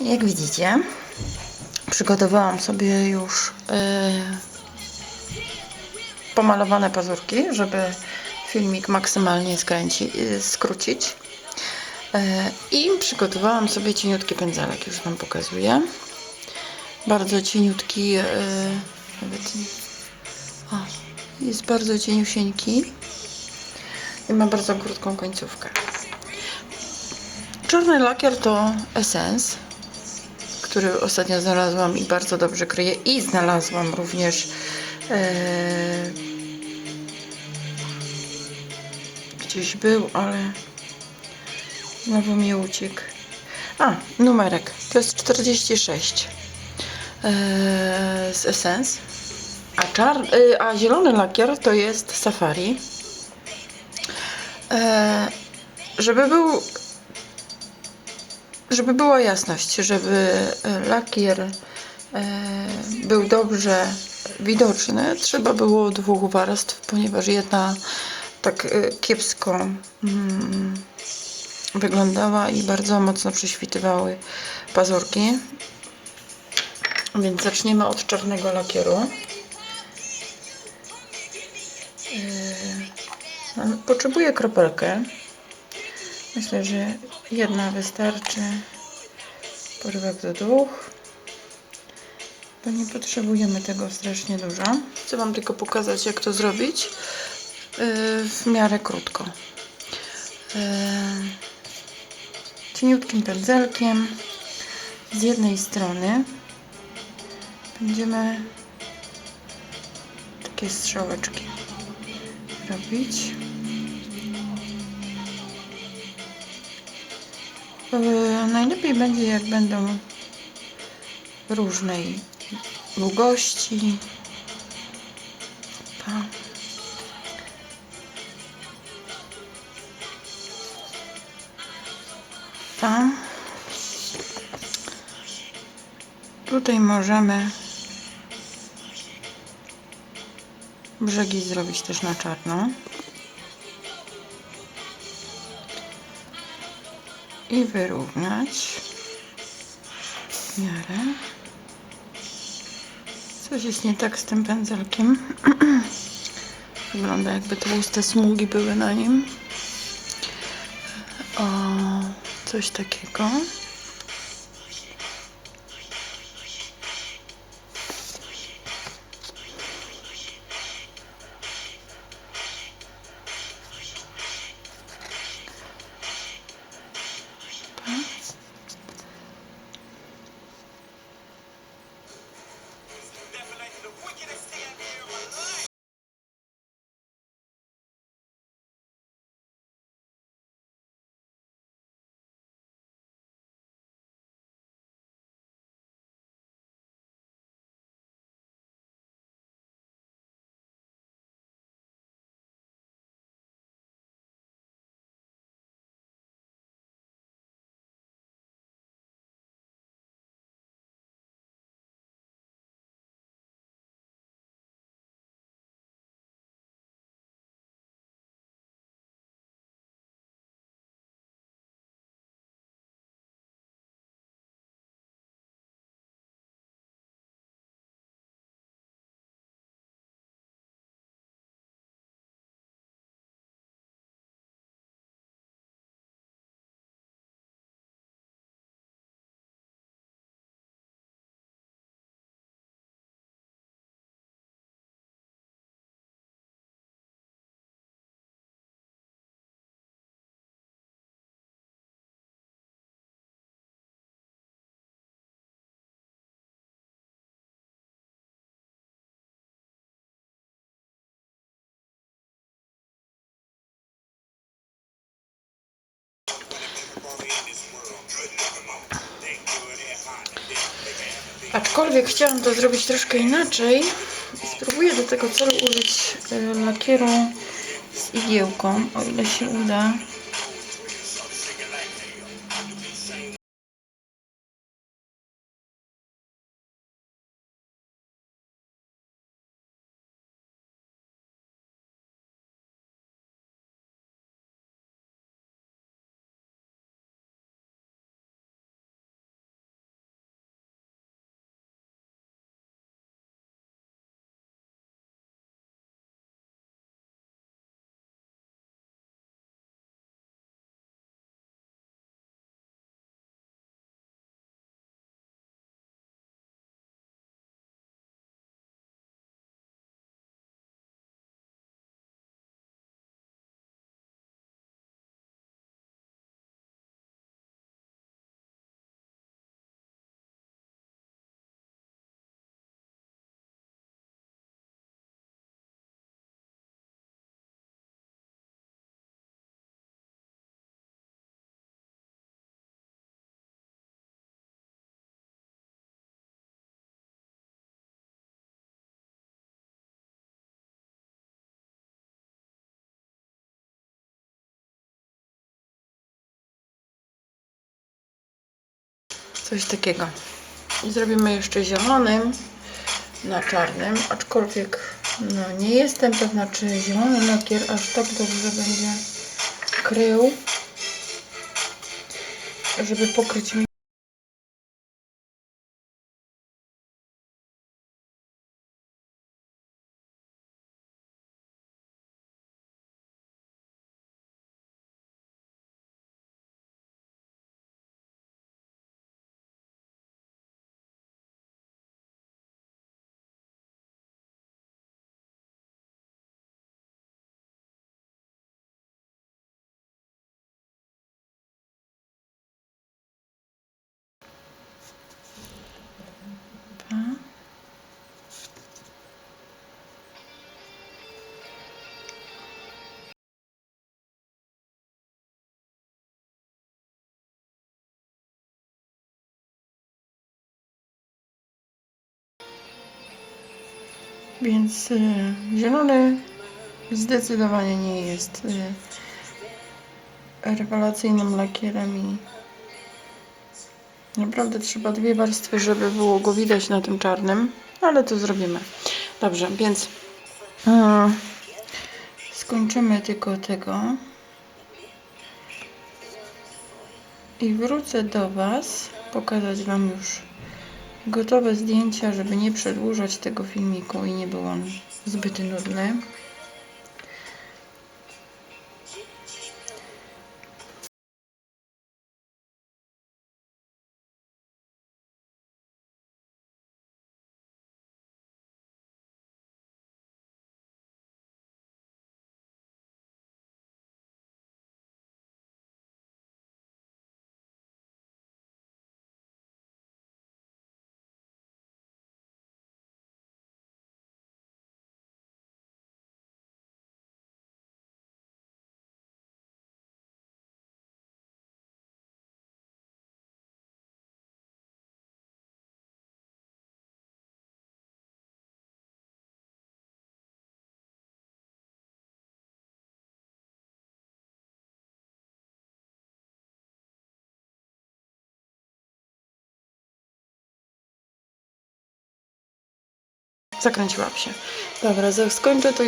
Jak widzicie, przygotowałam sobie już e, pomalowane pazurki, żeby filmik maksymalnie skręci, e, skrócić. E, I przygotowałam sobie cieniutki pędzelek, już Wam pokazuję. Bardzo cieniutki, e, nawet o, jest bardzo cieniusieńki i ma bardzo krótką końcówkę. Czarny lakier to Essence, który ostatnio znalazłam i bardzo dobrze kryje. I znalazłam również e, gdzieś był, ale znowu mi uciekł. A, numerek. To jest 46 e, z Essence. A, czar, e, a zielony lakier to jest Safari. E, żeby był żeby była jasność, żeby e, lakier e, był dobrze widoczny, trzeba było dwóch warstw, ponieważ jedna tak e, kiepsko mm, wyglądała i bardzo mocno prześwitywały pazurki. Więc zaczniemy od czarnego lakieru. E, Potrzebuję kropelkę. Myślę, że jedna wystarczy. Porywek do dwóch. Bo nie potrzebujemy tego strasznie dużo. Chcę Wam tylko pokazać, jak to zrobić yy, w miarę krótko. Yy, cieniutkim pędzelkiem z jednej strony będziemy takie strzałeczki robić. Najlepiej będzie, jak będą różnej długości. Pa. Tam. Tutaj możemy brzegi zrobić też na czarno. I wyrównać w miarę. Coś jest nie tak z tym pędzelkiem. Wygląda jakby tłuste smugi były na nim. O, coś takiego. Aczkolwiek chciałam to zrobić troszkę inaczej. Spróbuję do tego celu użyć y, lakieru z igiełką, o ile się uda. Coś takiego. I zrobimy jeszcze zielonym na czarnym, aczkolwiek no, nie jestem pewna, czy zielony lakier aż tak dobrze będzie krył, żeby pokryć mi Więc y, zielony zdecydowanie nie jest y, rewelacyjnym lakierem i naprawdę trzeba dwie warstwy, żeby było go widać na tym czarnym, ale to zrobimy. Dobrze, więc y, skończymy tylko tego i wrócę do Was pokazać Wam już gotowe zdjęcia, żeby nie przedłużać tego filmiku i nie był on zbyt nudny. Zakręciłam się. Dobra, skończę to i